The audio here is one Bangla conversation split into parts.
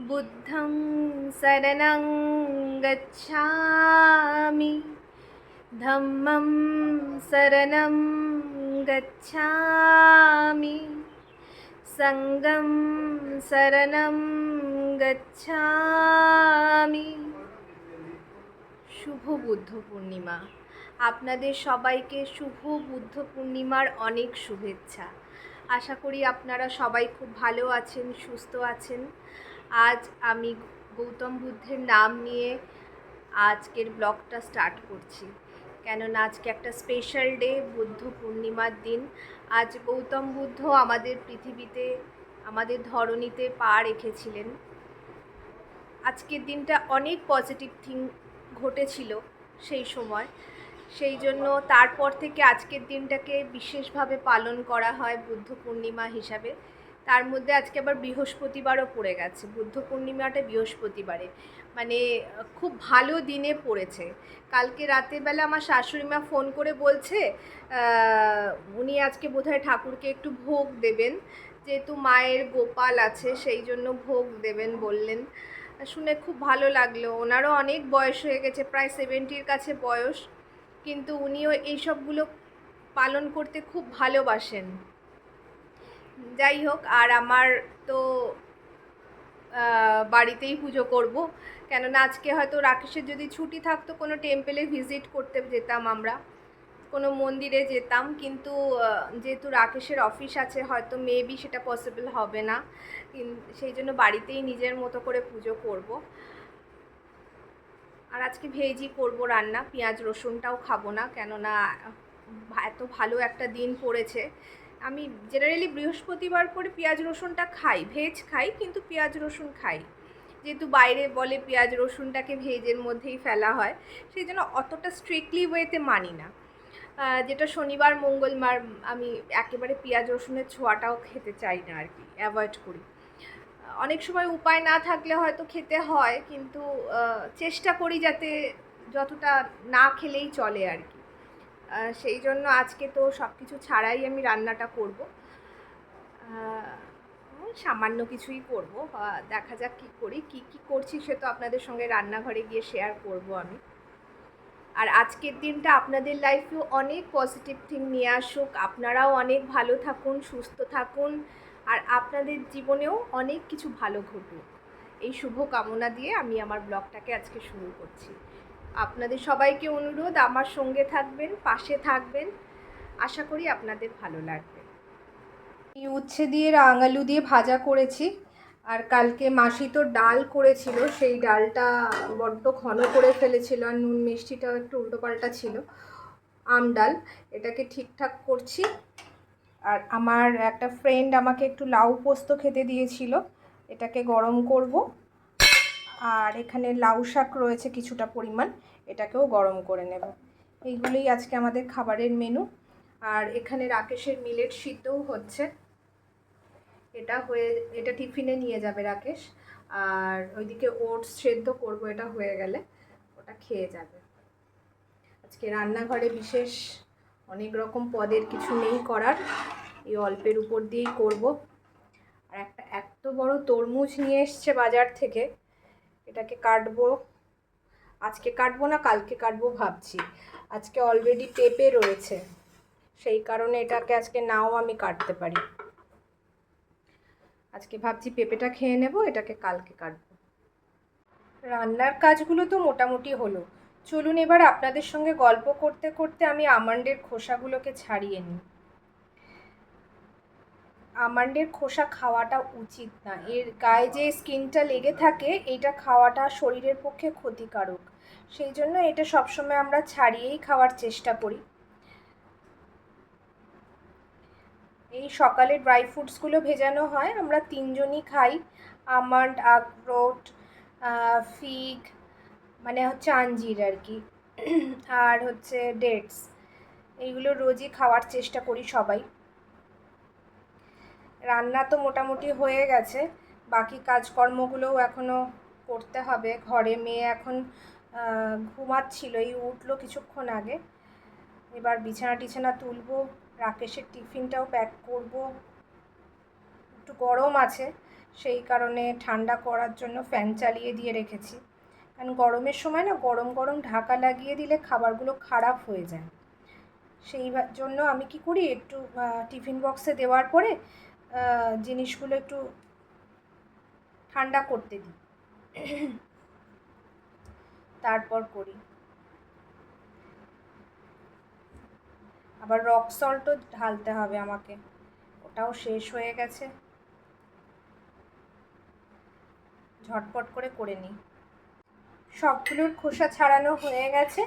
बुद्धं शरणं गच्छामि धम्मं शरणं गच्छामि सङ्गं शरणं गच्छामि শুভ বুদ্ধ পূর্ণিমা আপনাদের সবাইকে শুভ বুদ্ধ পূর্ণিমার অনেক শুভেচ্ছা আশা করি আপনারা সবাই খুব ভালো আছেন সুস্থ আছেন আজ আমি গৌতম বুদ্ধের নাম নিয়ে আজকের ব্লগটা স্টার্ট করছি। কেননা আজকে একটা স্পেশাল ডে বুদ্ধ পূর্ণিমার দিন। আজ গৌতম বুদ্ধ আমাদের পৃথিবীতে, আমাদের ধরণীতে পা রেখেছিলেন। আজকের দিনটা অনেক পজিটিভ থিং ঘটেছিল সেই সময়। সেই জন্য তারপর থেকে আজকের দিনটাকে বিশেষভাবে পালন করা হয় বুদ্ধ পূর্ণিমা হিসাবে। তার মধ্যে আজকে আবার বৃহস্পতিবারও পড়ে গেছে। বুদ্ধ পূর্ণিমাটা বৃহস্পতিবারে। মানে খুব ভালো দিনে পড়েছে। কালকে রাতেরবেলা আমার শাশুড়ি মা ফোন করে বলছে উনি আজকে বোধহয় ঠাকুরকে একটু ভোগ দেবেন। যেহেতু মায়ের গোপাল আছে, সেই জন্য ভোগ দেবেন বললেন। শুনে খুব ভালো লাগল। ওনারও অনেক বয়স হয়ে গেছে, প্রায় সেভেন্টির কাছে বয়স। কিন্তু উনিও এইসবগুলো পালন করতে খুব ভালোবাসেন। যাই হোক, আর আমার তো বাড়িতেই পুজো করব। কেননা আজকে হয়তো রাকেশের যদি ছুটি থাকতো, কোনো টেম্পেলে ভিজিট করতে যেতাম আমরা, কোনো মন্দিরে যেতাম। কিন্তু যেহেতু রাকেশের অফিস আছে, হয়তো মেবি সেটা পসিবল হবে না। সেই জন্য বাড়িতেই নিজের মতো করে পুজো করব। আর আজকে ভেজই করব রান্না, পেঁয়াজ রসুনটাও খাব না, কেননা এত ভালো একটা দিন পড়েছে। আমি জেনারেলি বৃহস্পতিবার করে পেঁয়াজ রসুনটা খাই ভেজ খাই, কিন্তু পেঁয়াজ রসুন খাই। যেহেতু বাইরে বলে পেঁয়াজ রসুনটাকে ভেজের মধ্যেই ফেলা হয়, সেই জন্য অতটা স্ট্রিক্টলি ওয়েতে মানি না। যেটা শনিবার, মঙ্গলবার আমি একেবারে পেঁয়াজ রসুনের ছোঁয়াটাও খেতে চাই না আর কি অ্যাভয়েড করি। অনেক সময় উপায় না থাকলে হয়তো খেতে হয়, কিন্তু চেষ্টা করি যাতে যতটা না খেলেই চলে আর কি সেই জন্য আজকে তো সব কিছু ছাড়াই আমি রান্নাটা করব। সামান্য কিছুই করব। দেখা যাক কী করি, কি কি করছি সে তো আপনাদের সঙ্গে রান্নাঘরে গিয়ে শেয়ার করব আমি। আর আজকের দিনটা আপনাদের লাইফেও অনেক পজিটিভ থিং নিয়ে আসুক। আপনারাও অনেক ভালো থাকুন, সুস্থ থাকুন। আর আপনাদের জীবনেও অনেক কিছু ভালো ঘটুক। এই শুভ কামনা দিয়ে আমি আমার ব্লগটাকে আজকে শুরু করছি। আপনাদের সবাইকে অনুরোধ, আমার সঙ্গে থাকবেন, পাশে থাকবেন। আশা করি আপনাদের ভালো লাগবে। এই উচ্ছে দিয়ে রাঙালু দিয়ে ভাজা করেছি, আর কালকে মাসি তো ডাল করেছিল, সেই ডালটা বড্ড ঘন করে ফেলেছিল, আর নুন মিষ্টিটাও একটু উল্টোপাল্টা ছিল। আম ডাল, এটাকে ঠিকঠাক করছি। আর আমার একটা ফ্রেন্ড আমাকে একটু লাউ পোস্ত খেতে দিয়েছিল, এটাকে গরম করব। আর এখানে লাউ শাক রয়েছে কিছুটা পরিমাণ, এটাকেও গরম করে নেব। এইগুলোই আজকে আমাদের খাবারের মেনু আর এখানে রাকেশের মিলেট সিদ্ধও হচ্ছে। এটা হয়ে, এটা টিফিনে নিয়ে যাবে রাকেশ। আর ওইদিকে ওটস সেদ্ধ করব, এটা হয়ে গেলে ওটা খেয়ে যাবে। আজকে রান্নাঘরে বিশেষ অনেক রকম পদের কিছু নেই করার। এই অল্পের উপর দিয়েই করব। আর একটা, এত বড় তরমুজ নিয়ে এসছে বাজার থেকে। এটাকে কাটবো। আজকে কাটবো না, কালকে কাটবো ভাবছি। আজকে অলরেডি পেঁপে রয়েছে। সেই কারণে এটাকে আজকে নাও আমি কাটতে পারি। আজকে ভাবছি পেঁপেটা খেয়ে নেব, এটাকে কালকে কাটবো। রান্নার কাজগুলো তো মোটামুটি হলো। চলুন এবার আপনাদের সঙ্গে গল্প করতে করতে আমি আমন্ডের খোসাগুলোকে ছাড়িয়ে নিই। আমন্ডের খোসা খাওয়াটা উচিত না। এর গায়ে যে স্কিনটা লেগে থাকে, এটা খাওয়াটা শরীরের পক্ষে ক্ষতিকারক। সেই জন্য এটা সবসময় আমরা ছাড়িয়েই খাওয়ার চেষ্টা করি। এই সকালে ড্রাই ফ্রুটসগুলো ভেজানো হয়, আমরা তিনজনই খাই। আমন্ড, আখরোট ফিগ মানে হচ্ছে আঞ্জির আর কি। আর হচ্ছে ডেটস, এইগুলো রোজই খাওয়ার চেষ্টা করি সবাই। রান্না তো মোটামুটি হয়ে গেছে। বাকি কাজকর্মগুলোও এখনও করতে হবে। ঘরে মেয়ে এখন ঘুমাচ্ছিল। এই উঠল কিছুক্ষণ আগে। এবার বিছানা টিছানা তুলবো, রাকেশের টিফিনটাও প্যাক করব। একটু গরম আছে, সেই কারণে ঠান্ডা করার জন্য ফ্যান চালিয়ে দিয়ে রেখেছি। কারণ গরমের সময় না, গরম গরম ঢাকা লাগিয়ে দিলে খাবারগুলো খারাপ হয়ে যায়। সেই জন্য আমি কি করি, একটু টিফিন বক্সে দেওয়ার পরে জিনিসগুলো একটু ঠান্ডা করতে দিই। তারপর করি। আবার রক সল্টও ঢালতে হবে আমাকে। ওটাও শেষ হয়ে গেছে। ঝটপট করে করে নিই। সবগুলোর খোসা ছাড়ানো হয়ে গেছে।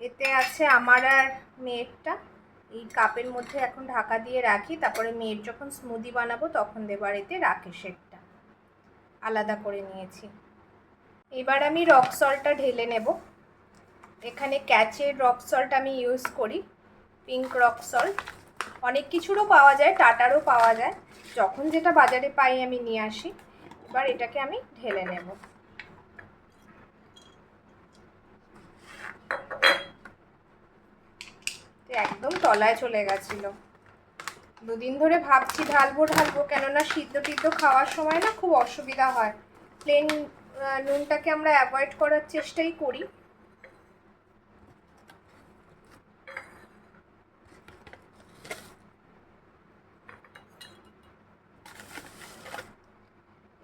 এতে আছে আমার আর মেয়েরটা। এই কাপের মধ্যে এখন ঢাকা দিয়ে রাখি, তারপরে মেয়ের যখন স্মুদি বানাবো তখন দেবার এতে রাকেশেরটা আলাদা করে নিয়েছি। এবার আমি রক সল্টটা ঢেলে নেব। এখানে ক্যাচের রক সল্ট আমি ইউজ করি পিঙ্ক রক সল্ট অনেক কিছুরও পাওয়া যায় টাটারও পাওয়া যায়। যখন যেটা বাজারে পাই আমি নিয়ে আসি। এবার এটাকে আমি ঢেলে নেব। একদম তলায় চলে গেছিল। দুদিন ধরে ভাবছি ঢালবো ঢালবো, কেননা সিদ্ধ টিদ্ধ খাওয়ার সময় না খুব অসুবিধা হয়। প্লেন নুনটাকে আমরা অ্যাভয়েড করার চেষ্টাই করি।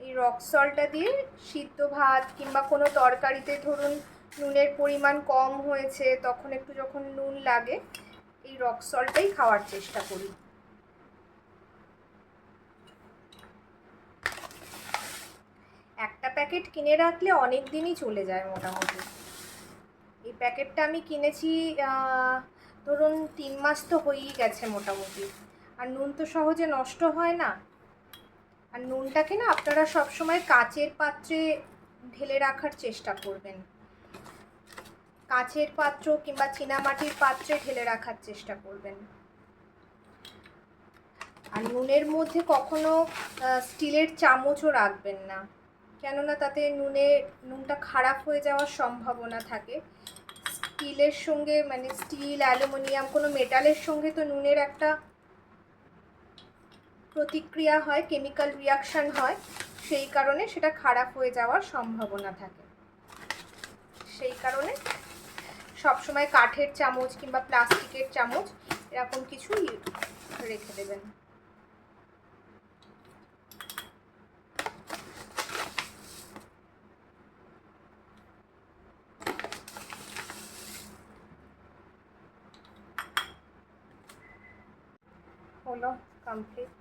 এই রক সল্টটা দিয়ে সিদ্ধ ভাত কিংবা কোনো তরকারিতে ধরুন নুনের পরিমাণ কম হয়েছে, তখন একটু যখন নুন লাগে এই রক সল্টটাই খাওয়ার চেষ্টা করি। একটা প্যাকেট কিনে রাখলে অনেক দিনই চলে যায় মোটামুটি। এই প্যাকেটটা আমি কিনেছি ধরুন তিন মাস তো হয়েই গেছে মোটামুটি। আর নুন তো সহজে নষ্ট হয় না। আর নুনটাকে না আপনারা সবসময় কাচের পাত্রে ঢেলে রাখার চেষ্টা করবেন। কাচের পাত্র কিংবা চীনামাটির পাত্রে ঢেলে রাখার চেষ্টা করবেন। আর নুনের মধ্যে কখনো স্টিলের চামচও রাখবেন না। কেননা তাতে নুনে, নুনটা খারাপ হয়ে যাওয়ার সম্ভাবনা থাকে। স্টিলের সঙ্গে মানে স্টিল, অ্যালুমিনিয়াম, কোনো মেটালের সঙ্গে তো নুনের একটা প্রতিক্রিয়া হয়, কেমিক্যাল রিয়াকশান হয়, সেই কারণে সেটা খারাপ হয়ে যাওয়ার সম্ভাবনা থাকে। সেই কারণে সবসময় কাঠের চামচ কিংবা প্লাস্টিকের চামচ এরকম কিছু রেখে দেবেন। হলো কমপ্লিট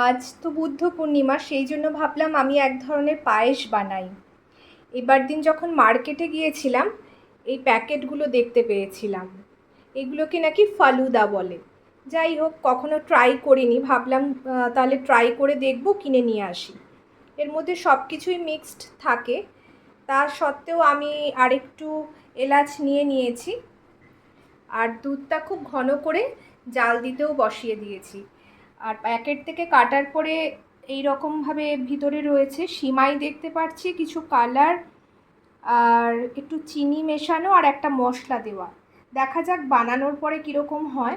আজ তো বুদ্ধ পূর্ণিমা, সেই জন্য ভাবলাম আমি এক ধরনের পায়েস বানাই। এবার দিন যখন মার্কেটে গিয়েছিলাম, এই প্যাকেটগুলো দেখতে পেয়েছিলাম। এগুলোকে নাকি ফালুদা বলে। যাই হোক, কখনো ট্রাই করিনি, ভাবলাম তাহলে ট্রাই করে দেখব, কিনে নিয়ে আসি। এর মধ্যে সব কিছুই মিক্সড থাকে। তার সত্ত্বেও আমি আরেকটু এলাচ নিয়ে নিয়েছি। আর দুধটা খুব ঘন করে জাল দিতেও বসিয়ে দিয়েছি। আর প্যাকেট থেকে কাটার পরে এই রকমভাবে ভিতরে রয়েছে সিমাই দেখতে পাচ্ছি, কিছু কালার, আর একটু চিনি মেশানো আর একটা মশলা দেওয়া। দেখা যাক বানানোর পরে কীরকম হয়।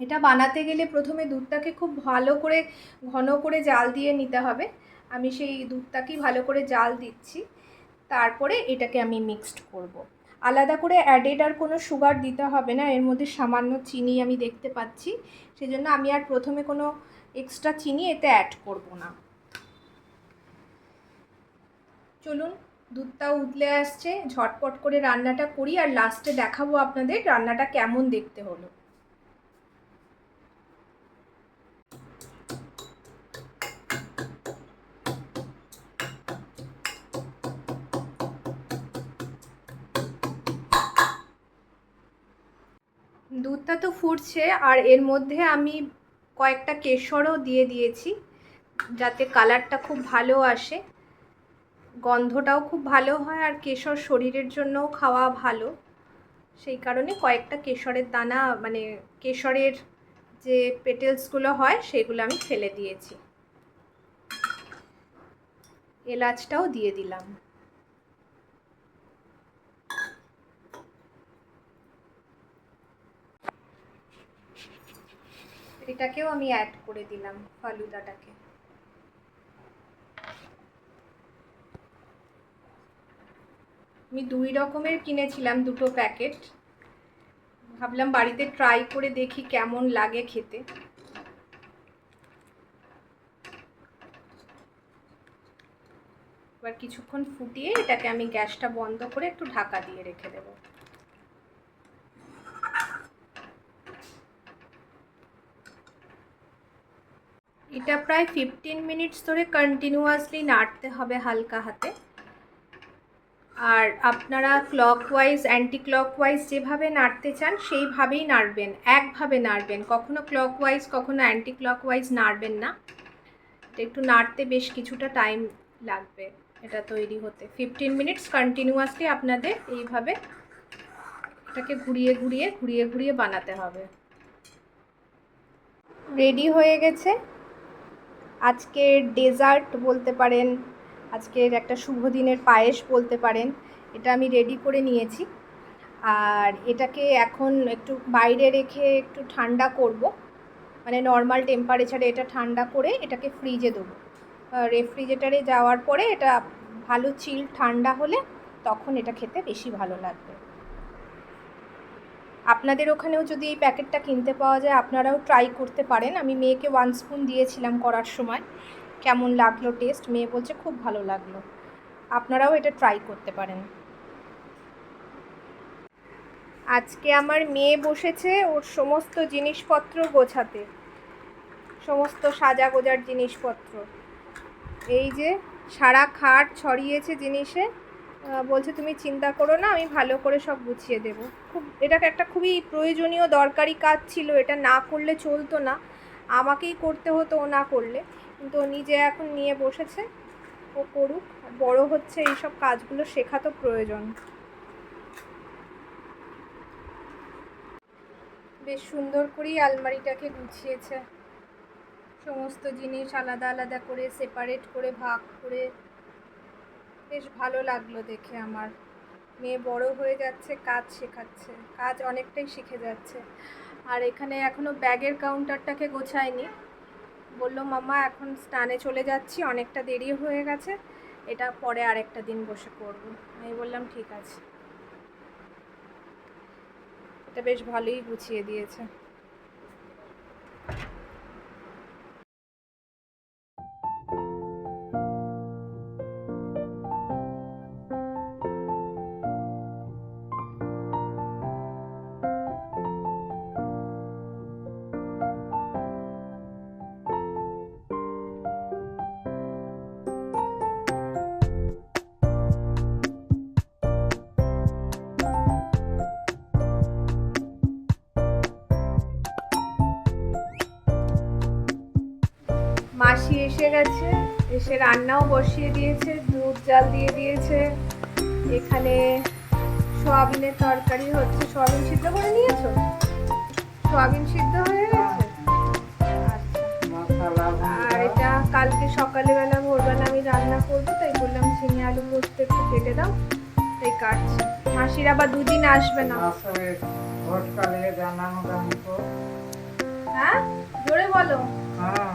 এটা বানাতে গেলে প্রথমে দুধটাকে খুব ভালো করে, ঘন করে জাল দিয়ে নিতে হবে। আমি সেই দুধটাকেই ভালো করে জাল দিচ্ছি। তারপরে এটাকে আমি মিক্সড করব। আলাদা করে অ্যাডেড আর কোনো সুগার দিতে হবে না। এর মধ্যে সামান্য চিনি আমি দেখতে পাচ্ছি। সেই জন্য আমি আর প্রথমে কোনো এক্সট্রা চিনি এতে অ্যাড করব না। চলুন দুধটা উতলে আসছে। ঝটপট করে রান্নাটা করি আর লাস্টে দেখাবো আপনাদের রান্নাটা কেমন দেখতে হলো। দুধটা তো ফুটছে, আর এর মধ্যে আমি কয়েকটা কেশরও দিয়ে দিয়েছি, যাতে কালারটা খুব ভালো আসে। গন্ধটাও খুব ভালো হয়, আর কেশর শরীরের জন্যও খাওয়া ভালো। সেই কারণে কয়েকটা কেশরের দানা মানে কেশরের যে পেটেলসগুলো হয়, সেগুলো আমি ফেলে দিয়েছি। এলাচটাও দিয়ে দিলাম। এটাকেও আমি অ্যাড করে দিলাম, ফালুদাটাকে। আমি দুই রকমের কিনেছিলাম দুটো প্যাকেট। ভাবলাম বাড়িতে ট্রাই করে দেখি কেমন লাগে খেতে। এবার কিছুক্ষণ ফুটিয়ে এটাকে আমি গ্যাসটা বন্ধ করে একটু ঢাকা দিয়ে রেখে দেবো। এটা প্রায় ফিফটিন মিনিটস ধরে কন্টিনিউয়াসলি নাড়তে হবে হালকা হাতে। আর আপনারা ক্লকওয়াইজ অ্যান্টি ক্লকওয়াইজ যেভাবে নাড়তে চান, সেইভাবেই নাড়বেন, একভাবে নাড়বেন। কখনো ক্লকওয়াইজ কখনো অ্যান্টি ক্লকওয়াইজ নাড়বেন না। একটু নাড়তে বেশ কিছুটা টাইম লাগবে, এটা তৈরি হতে। ফিফটিন মিনিটস কন্টিনিউয়াসলি আপনাদের এইভাবে এটাকে ঘুরিয়ে ঘুরিয়ে ঘুরিয়ে ঘুরিয়ে বানাতে হবে। রেডি হয়ে গেছে। আজকের ডেজার্ট বলতে পারেন, আজকের একটা শুভ দিনের পায়েস বলতে পারেন, এটা আমি রেডি করে নিয়েছি। আর এটাকে এখন একটু বাইরে রেখে একটু ঠান্ডা করব। মানে নর্মাল টেম্পারেচারে এটা ঠান্ডা করে এটাকে ফ্রিজে দেবো। রেফ্রিজারেটারে যাওয়ার পরে এটা ভালো চিল ঠান্ডা হলে তখন এটা খেতে বেশি ভালো লাগবে। আপনাদের ওখানেও যদি এই প্যাকেটটা কিনতে পাওয়া যায়, আপনারাও ট্রাই করতে পারেন। আমি মেয়েকে ওয়ান স্পুন দিয়েছিলাম করার সময়। কেমন লাগল টেস্ট মেয়ে বলছে, খুব ভালো লাগল। আপনারাও এটা ট্রাই করতে পারেন। আজকে আমার মেয়ে বসেছে ওর সমস্ত জিনিসপত্র গোছাতে। সমস্ত সাজা গোজার জিনিসপত্র। এই যে সারা খাট ছড়িয়েছে জিনিসে। বলছে, তুমি চিন্তা করো না, আমি ভালো করে সব গুছিয়ে দেব। খুব এটা একটা খুবই প্রয়োজনীয় দরকারি কাজ ছিল, এটা না করলে চলতো না। আমাকেই করতে হতো, ও না করলে। কিন্তু ও নিজে এখন নিয়ে বসেছে, ও করুক। বড় হচ্ছে, এইসব কাজগুলো শেখা তো প্রয়োজন। বেশ সুন্দর করেই আলমারিটাকে গুছিয়েছে। সমস্ত জিনিস আলাদা আলাদা করে সেপারেট করে, ভাগ করে বেশ ভালো লাগল দেখে আমার। মেয়ে বড় হয়ে যাচ্ছে, কাজ শেখাচ্ছে, কাজ অনেকটাই শিখে যাচ্ছে। আর এখানে এখনও ব্যাগের কাউন্টারটাকে গোছায়নি। বলল মামা এখন স্নানে চলে যাচ্ছি, অনেকটা দেরি হয়ে গেছে, এটা পরে আরেকটা দিন বসে করব আমি বললাম, ঠিক আছে। এটা বেশ ভালোই গুছিয়ে দিয়েছে। এসে গেছে। এসে রান্নাও বসিয়ে দিয়েছে দুধ জাল দিয়ে দিয়েছে। এখানে সোয়াবিনের তরকারি হচ্ছে। সোয়াবিন সিদ্ধ করে নিয়েছো? সোয়াবিন সিদ্ধ হয়ে গেছে? আর এটা কালকে সকালবেলা ভোরবেলা আমি রান্না করব তাই বললাম চিনি আলু পোস্ত একটু কেটে দাও তাই কাটছি। হাসির আবার দুদিন আসবে না। হ্যাঁ? জোরে বলো। হ্যাঁ।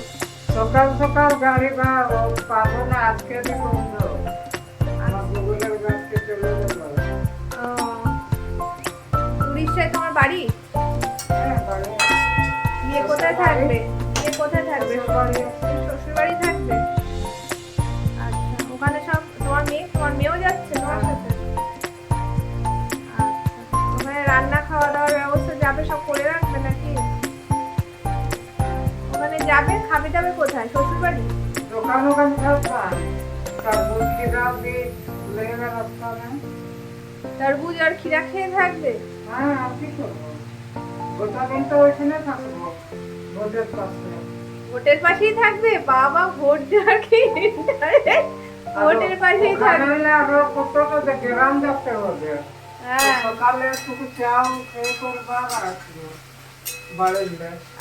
সকাল সকাল গাড়ি বা পাবো না আজকে দিয়ে বন্ধু। উড়িষ্যায় তোমার বাড়ি? হ্যাঁ বিয়ে কোথায় থাকবে? বিয়ে কোথায় থাকবে? শ্বশুর বাড়ি থাকবে? আচ্ছা ওখানে সব তোমার মেয়ে তোমার মেয়েও যাচ্ছে তোমার সাথে? আচ্ছা ওখানে রান্না খাওয়া দাওয়ার ব্যবস্থা যাবে সব করে রাখবে? যাবে, খাবে দাবে কোথায়? শ্বশুর বাড়ি দোকান ওখান তরবুজ আর খিরা খেয়ে থাকবে? ভোটের পাশেই থাকবে? বাবা, ভোট যা কি ভোটের পাশেই থাকবে গ্রাম হবে হ্যাঁ। সকালে শুধু চাও খেয়ে করবা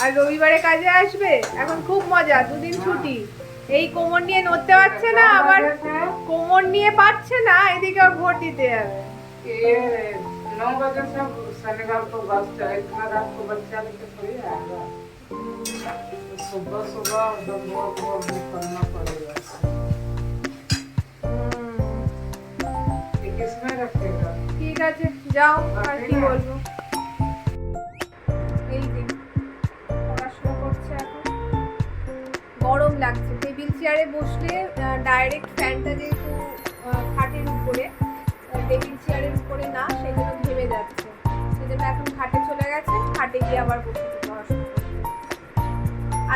আর রবিবারে কাজে আসবে এখন খুব মজা দুদিন ছুটি এই কোমর নিয়ে নড়তে পারছে না আবার কোমর নিয়ে পারছে না এদিকে আবার ভোট দিতে যাবে ये नौ बजे से शनिवार को बस चले इतना रात को बच्चा लेके थोड़ी आएगा तो सुबह सुबह एकदम भोर भोर निकलना पड़ेगा ये किसमें रखेगा ঠিক আছে যাও আর কি বলবো টেবিল চেয়ারে বসলে ডাইরেক্ট ফ্যানটা যেহেতু খাটের উপরে টেবিল চেয়ারের উপরে না সেজন্য ভেবে যাচ্ছে। সেজন্য এখন খাটে চলে গেছে, খাটে গিয়ে আবার করতে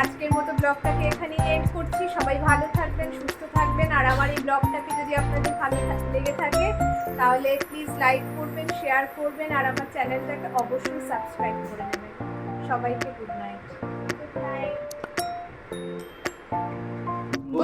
আজকের মতো ব্লগটাকে এখানেই এন্ড করছি। সবাই ভালো থাকবেন, সুস্থ থাকবেন। আর আমার এই ব্লগটাকে যদি আপনাদের ভালো লেগে থাকে, তাহলে প্লিজ লাইক করবেন শেয়ার করবেন, আর আমার চ্যানেলটাকে অবশ্যই সাবস্ক্রাইব করে নেবেন। সবাইকে গুড নাইট গুড নাইট